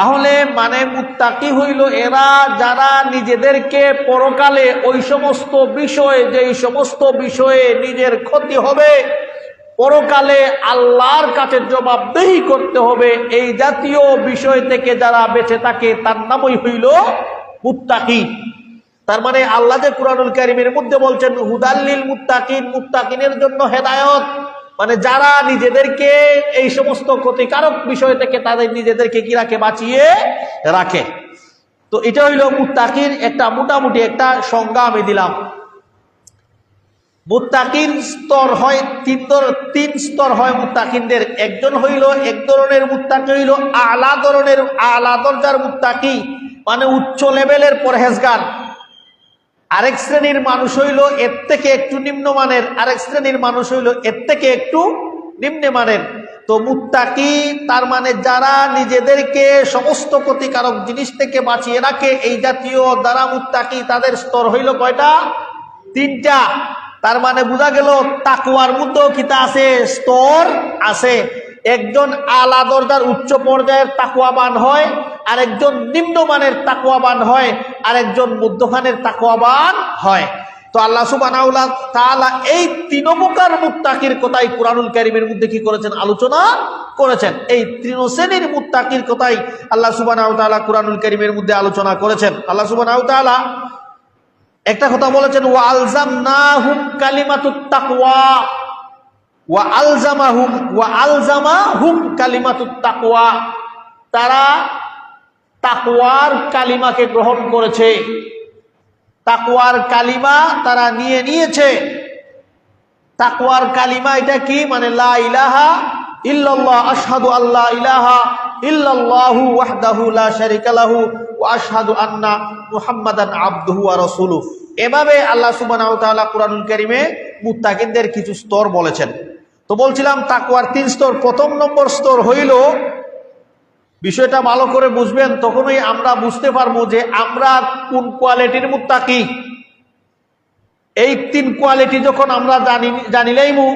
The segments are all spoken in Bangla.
তাহলে মানে মুত্তাকি হইল এরা যারা নিজেদেরকে পরকালে ওই সমস্ত বিষয়ে যে সমস্ত বিষয়ে নিজের ক্ষতি হবে, পরকালে আল্লাহর কাছে জবাবদেহি করতে হবে, এই জাতীয় বিষয় থেকে যারা বেঁচে থাকে, তার নামই হইল মুত্তাকি। তার মানে আল্লাহ যে কুরআনুল কারিমের মধ্যে বলছেন হুদাল্লিল মুত্তাকিন মুত্তাকিনের জন্য হেদায়ত। মানে যারা নিজেদেরকে এই সমস্ত ক্ষতিকারক বিষয় থেকে তাদের নিজেদেরকে কি রাখে? বাঁচিয়ে রাখে। তো এটা হইল মুত্তাকির একটা মোটামুটি একটা সংজ্ঞা আমি দিলাম। মুত্তাকিন স্তর হয় তিন তিন স্তর হয় মুত্তাকিনদের। একজন হইল এক ধরনের মুত্তাকি হইল আলা ধরনের, আলা দরজার মুত্তাকি মানে উচ্চ লেভেলের পরহেজগার। আরেক শ্রেণির মানুষ হইল এর থেকে একটু নিম্নমানের, আরেক শ্রেণির মানুষ হইল এর থেকে একটু নিম্নমানের। তো মুত্তাকি, তার মানে যারা নিজেদেরকে সমস্ত ক্ষতিকারক জিনিস থেকে বাঁচিয়ে রাখে, এই জাতীয় দ্বারা মুত্তাকি তাদের স্তর হইল কয়টা? তিনটা। তার মানে বোঝা গেল তাকুয়ার মধ্যেও কিতা আছে? স্তর আছে। একজন আলা দরজার উচ্চ পর্যায়ের তাকুয়াবান হয় আরেকজন নিম্নমানের তাকুয়াবান হয়, আরেকজন মধ্যখানের তাকুয়াবান হয়। তো আল্লাহ তাআলা এই তিন প্রকার মুত্তাকির কথাই কোরআনুল কারিমের মধ্যে কি করেছেন? আলোচনা করেছেন। এই তৃণ শ্রেণির মুত্তাকির কথাই আল্লাহ তাআলা কোরআনুল কারিমের মধ্যে আলোচনা করেছেন। আল্লাহ তাআলা একটা কথা বলেছেন, ওয়া আলজামনাহুম কালিমাতুত তাকওয়া। ওয়া আলজামাহুম ওয়া আলজামাহুম কালিমাতুত তাকওয়া। তারা তাকওয়ার কালিমাকে গ্রহণ করেছে। তাকওয়ার কালিমা তারা নিয়ে নিয়েছে। তাকওয়ার কালিমা এটা কি? মানে লা ইলাহা ইল্লাল্লাহ, আশহাদু আল্লাহ ইলাহা ইল্লাল্লাহু ওয়াহদাহু লা শারিকা লাহু ওয়া আশহাদু আন্না মুহাম্মাদান আবদুহু ওয়া রাসূলুহু। এভাবে আল্লাহ সুবহানাহু ওয়া তাআলা কুরআনুল কারীমে মুত্তাকিনদের কিছু স্তর বলেছেন। তো বলছিলাম তাকওয়ার তিন স্তর। প্রথম নম্বর স্তর হইল বিষয়টা ভালো করে বুঝবেন, তখনই আমরা বুঝতে পারব যে আমরা কোন কোয়ালিটির মুত্তাকি। এই তিন কোয়ালিটি যখন আমরা জানি জানিলাইমু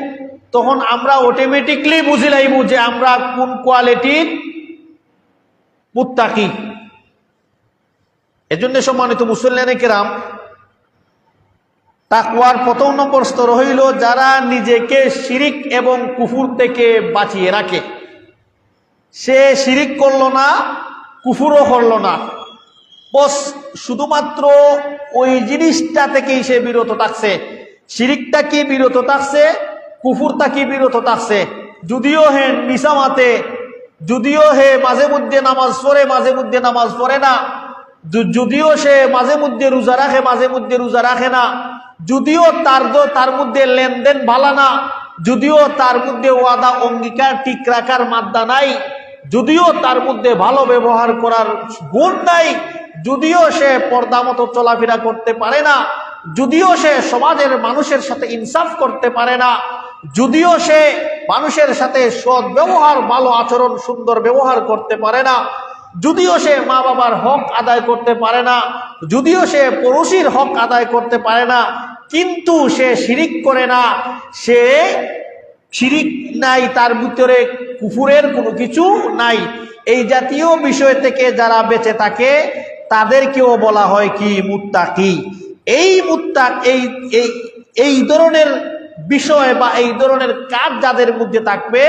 তখন আমরা অটোমেটিকলি বুঝি বুঝিলাইমু যে আমরা কোন কোয়ালিটির মুত্তাকি। এজন্য সম্মানিত মুসল্লানে কেরাম, তাকওয়ার প্রথম নম্বর স্তর হইল যারা নিজেকে শিরিক এবং কুফুর থেকে বাঁচিয়ে রাখে। সে শিরিক করল না, কুফুরও করল না। বস, শুধুমাত্র ওই জিনিসটা থেকেই সে বিরত থাকছে। শিরিকটা কি বিরত থাকছে? কুফুরটা কি বিরত থাকছে? যদিও হে নিসামাতে, যদিও হে মাঝে মধ্যে নামাজ পড়ে মাঝে মধ্যে নামাজ পড়ে না। যদিও সে মাঝে মধ্যে রোজা রাখে মাঝে মধ্যে রোজা রাখে না। যদিও তার তার মধ্যে লেনদেন ভালো না। যদিও তার মধ্যে ওয়াদা, অঙ্গীকার, ঠিক রাখার মাদ্দা নাই। যদিও তার মধ্যে ভালো ব্যবহার করার গুণ নাই, যদিও সে পর্দা মতো চলাফেরা করতে পারে না, যদিও সে সমাজের মানুষের সাথে ইনসাফ করতে পারে না, যদিও সে মানুষের সাথে সৎ ব্যবহার, ভালো আচরণ, সুন্দর ব্যবহার করতে পারে না, যদিও সে মা বাবার হক আদায় করতে পারে না, যদিও সে পড়োশির হক আদায় করতে পারে না, কিন্তু সে শিরিক করে না, সে শিরিক নাই তার ভিতরে কুফুরের কোনো কিছু নাই। এই জাতীয় বিষয় থেকে যারা বেঁচে থাকে, তাদেরকেও বলা হয় কি, মুত্তাকি। এই মুত্তাক এই এই ধরনের বিষয় বা এই ধরনের কাজ যাদের মধ্যে থাকবে,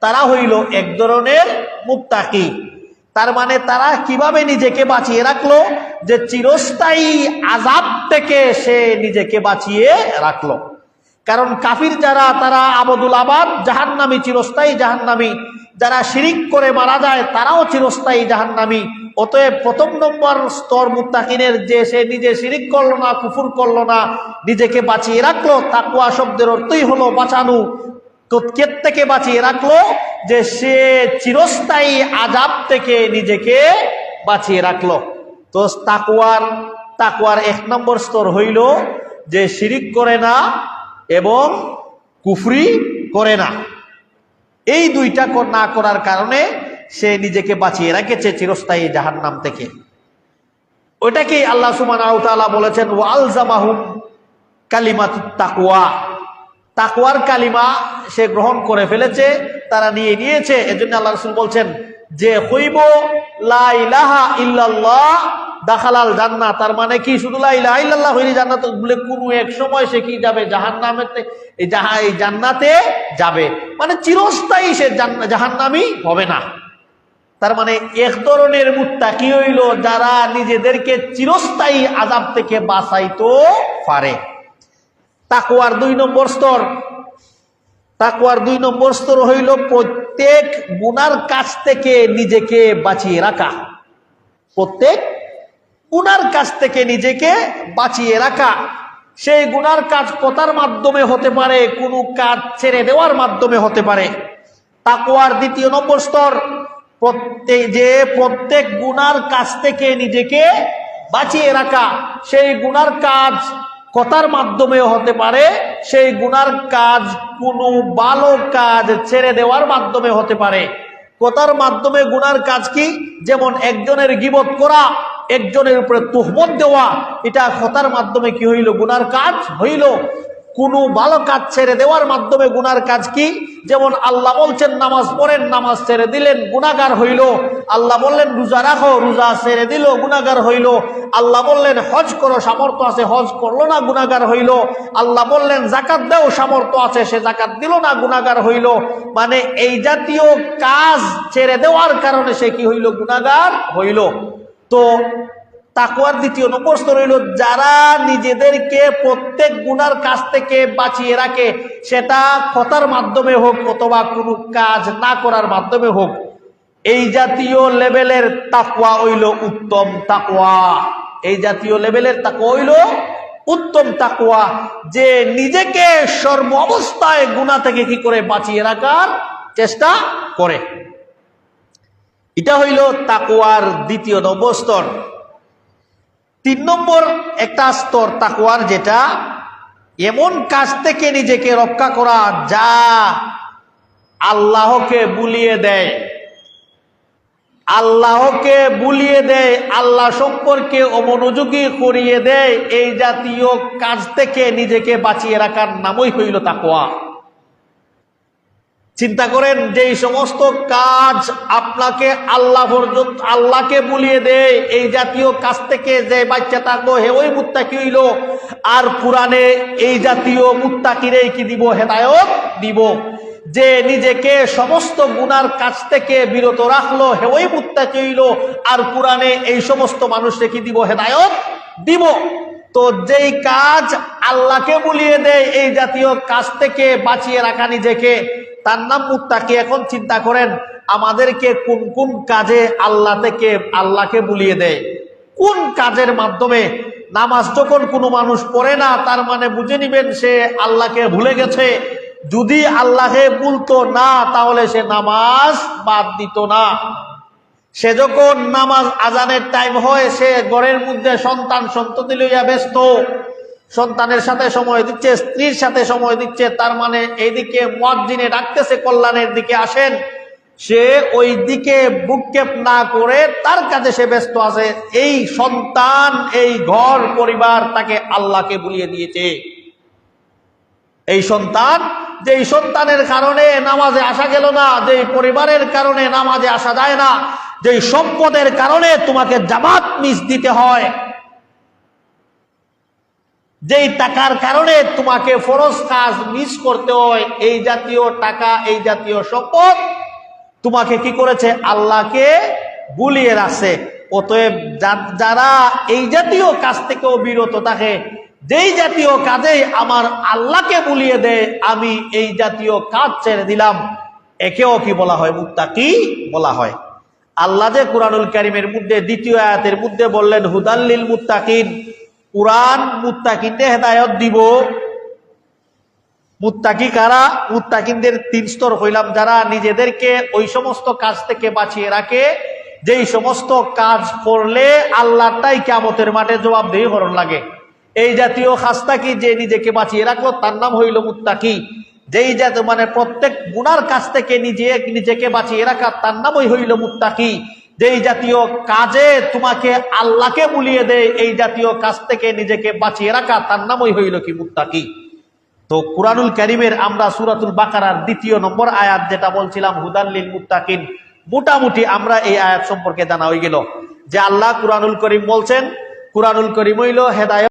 তারা হইল এক ধরনের মুত্তাকি। তার মানে তারা কীভাবে নিজেকে বাঁচিয়ে রাখল, যে চিরস্থায়ী আজাব থেকে সে নিজেকে বাঁচিয়ে রাখল। কারণ কাফির যারা, তারা আবদুল আবাদ জাহান্নামি চিরস্থায়ী জাহান্নামি। যারা শিরিক করে মারা যায়, তারাও চিরস্থায়ী জাহান্নামি। অতএব প্রথম নম্বর স্তর মুত্তাকিনের যে সে নিজে শিরিক করল না, কুফুর করল না, নিজেকে বাঁচিয়ে রাখল তাকুয়া শব্দের অর্থই হলো বাঁচানো। তো কে থেকে বাঁচিয়ে রাখল? যে সে চিরস্থায়ী আজাব থেকে নিজেকে বাঁচিয়ে রাখল। তো তাকুয়ার তাকুয়ার এক নম্বর স্তর হইল যে শিরিক করে না এবং কুফরি করে না। এই দুইটা না করার কারণে সে নিজেকে বাঁচিয়ে রেখেছে চিরস্থায়ী জাহান নাম থেকে। ওইটাকেই আল্লাহ সুমান বলেছেন ওয়াল জামাহুম কালিমা তাকুয়া তাকুয়ার কালিমা সে গ্রহণ করে ফেলেছে, তারা নিয়ে নিয়েছে। এজন্য আল্লাহ রসুল বলছেন, যে হইব, লা ইলাহা ইল্লাল্লাহ দাখালাল জান্নাত, তার মানে কি? শুধু লা ইলাহা ইল্লাল্লাহ হইলে জান্নাত বলে কোনো এক সময় সে কি যাবে? জাহান্নামেতে এই জাহা এই জান্নাতে যাবে। মানে চিরস্থায়ী সে জাহান্নামী হবে না। তার মানে এক ধরনের মুত্তাকি হইল যারা নিজেদেরকে চিরস্থায়ী আজাব থেকে বাঁচাইতো পারে। তাকুয়ার দুই নম্বর স্তর। তাকুয়ার দুই নম্বর স্তর হইল প্রত্যেক গুনার কাছ থেকে নিজেকে বাঁচিয়ে রাখা। প্রত্যেক গুনার কাছ থেকে নিজেকে বাঁচিয়ে রাখা। সেই গুনার কাজ কথার মাধ্যমে হতে পারে, কোনো কাজ ছেড়ে দেওয়ার মাধ্যমে হতে পারে। তাকুয়ার দ্বিতীয় নম্বর স্তর প্রত্যেক যে প্রত্যেক গুনার কাছ থেকে নিজেকে বাঁচিয়ে রাখা, সেই গুনার কাজ কথার মাধ্যমে হতে পারে, সেই গুনার কাজ কোনো ভালো কাজ ছেড়ে দেওয়ার মাধ্যমে হতে পারে। কথার মাধ্যমে গুনার কাজ কি? যেমন একজনের গিবত করা একজনের উপরে তুহমত দেওয়া, এটা কথার মাধ্যমে কি হইল? গুনার কাজ হইল। কোনো ভালো কাজ ছেড়ে দেওয়ার মাধ্যমে গুনার কাজ কি? যেমন আল্লাহ বলছেন, নামাজ পড়েন, নামাজ ছেড়ে দিলেন গুনাগার হইল। আল্লাহ বললেন, রোজা রাখো, রোজা ছেড়ে দিল গুনাগার হইল। আল্লাহ বললেন, হজ করো, সামর্থ্য আছে, হজ করল না গুনাগার হইল। আল্লাহ বললেন জাকাত দেও, সামর্থ্য আছে, সে জাকাত দিল না গুনাগার হইল। মানে এই জাতীয় কাজ ছেড়ে দেওয়ার কারণে সে কি হইল? গুনাগার হইল। তো তাকুয়ার দ্বিতীয় নম্বর স্তর হইল, যারা নিজেদেরকে প্রত্যেক গুনার কাছ থেকে বাঁচিয়ে রাখে, সেটা কথার মাধ্যমে হোক অথবা কোনো কাজ না করার মাধ্যমে হোক, এই জাতীয় লেভেলের তাকুয়া হইল উত্তম তাকুয়া এই জাতীয় লেভেলের তাকুয়া হইল উত্তম তাকুয়া যে নিজেকে সর্ব অবস্থায় গুণা থেকে কি করে বাঁচিয়ে রাখার চেষ্টা করে। এটা হইল তাকুয়ার দ্বিতীয় নম্বর স্তর। তিন নম্বর একটা স্তর তাকুয়ার যেটা এমন কাজ থেকে নিজেকে রক্ষা করা যা আল্লাহকে বুলিয়ে দেয়। আল্লাহকে বুলিয়ে দেয়, আল্লাহ সম্পর্কে অমনোযোগী করিয়ে দেয়, এই জাতীয় কাজ থেকে নিজেকে বাঁচিয়ে রাখার নামই হইল তাকুয়া চিন্তা করেন যে সমস্ত কাজ আপনাকে আল্লাহ পর্যন্ত, আল্লাহকে বুলিয়ে দেয়, এই জাতীয় কাজ থেকে যে বাচ্চা থাকব, হে ওই মুত্তাকি হইল। আর পুরাণে এই জাতীয় মুত্তাকিরেই কি দিব? হেদায়ত দিব। যে নিজেকে সমস্ত গুনার কাছ থেকে বিরত রাখল, হে ওই মুত্তাকি হইল। আর পুরাণে এই সমস্ত মানুষকে কি দিব? হেদায়ত দিব। তো যেই কাজ আল্লাহকে বুলিয়ে দেয়, এই জাতীয় কাজ থেকে বাঁচিয়ে রাখা নিজেকে তার নাম মুত্তাকি। এখন চিন্তা করেন, আমাদেরকে কোন কোন কাজে আল্লাহ থেকে আল্লাহকে বুলিয়ে দেয়? কোন কাজের মাধ্যমে? নামাজ যখন কোনো মানুষ পড়ে না, তার মানে বুঝে নিবেন সে আল্লাহকে ভুলে গেছে। যদি আল্লাহকে বলতো না, তাহলে সে নামাজ বাদ দিত না। সে যখন নামাজ আজানের টাইম হয়, সে ঘরের মধ্যে সন্তান সন্ততি লইয়া ব্যস্ত। সন্তানের সাথে সময় দিচ্ছে, স্ত্রীর সাথে সময় দিচ্ছে, তার মানে এইদিকে মজ্জিনে ডাকতেছে, কল্যাণের দিকে আসেন। সে ওই দিকে বুককেপ না করে তার কাছে সে ব্যস্ত আছে। এই সন্তান, এই ঘর, পরিবার তাকে আল্লাহকে বুলিয়ে দিয়েছে। এই সন্তান যে সন্তানের কারণে নামাজে আসা গেল না যে পরিবারের কারণে নামাজে আসা যায় না যে সম্পদের কারণে তোমাকে জামাত মিস দিতে হয় যেই টাকার কারণে তোমাকে ফরজ কাজ মিস করতে হয়, এই জাতীয় টাকা, এই জাতীয় সম্পদ, তোমাকে কি করেছে? আল্লাহকে বুলিয়ে রাখছে। অতএব যারা এই জাতীয় কাজ থেকেও বিরত থাকে, যেই জাতীয় কাজে আমার আল্লাহকে বুলিয়ে দেয়, আমি এই জাতীয় কাজ ছেড়ে দিলাম। একেও কি বলা হয়? মুক্তাকি বলা হয়? আল্লাহ যে কোরআনুল করিমের মধ্যে, দ্বিতীয় আয়াতের মধ্যে বললেন হুদাল্লিল মুত্তাকিন। কোরআন মুত্তাকিনদের হেদায়ত দিব। মুত্তাকি কারা? মুত্তাকিনদের তিন স্তর হইলাম যারা নিজেদেরকে ওই সমস্ত কাজ থেকে বাঁচিয়ে রাখে, যেই সমস্ত কাজ করলে আল্লাহটাই কেমতের মাঠে জবাবদেহি হরণ লাগে। এই জাতীয় খাস্তাকি যে নিজেকে বাঁচিয়ে রাখল? তার নাম হইল মুত্তাকি। যেই জাত মানে প্রত্যেক গুনার কাছ থেকে নিজে নিজেকে বাঁচিয়ে রাখা, তার নামই হইল মুত্তাকি। যেই জাতীয় কাজে তোমাকে আল্লাহকে বুলিয়ে দেয়, এই জাতীয় কাজ থেকে নিজেকে বাঁচিয়ে রাখা, তার নামই হইল কি মুত্তাকি। তো কুরআনুল করিমের আমরা সুরাতুল বাকারার দ্বিতীয় নম্বর আয়াত যেটা বলছিলাম হুদাল্লিল মুত্তাকিন। মোটামুটি আমরা এই আয়াত সম্পর্কে জানা হয়ে গেল যে আল্লাহ কুরআনুল করিম বলছেন, কুরআনুল করিম হইল হেদায়ত।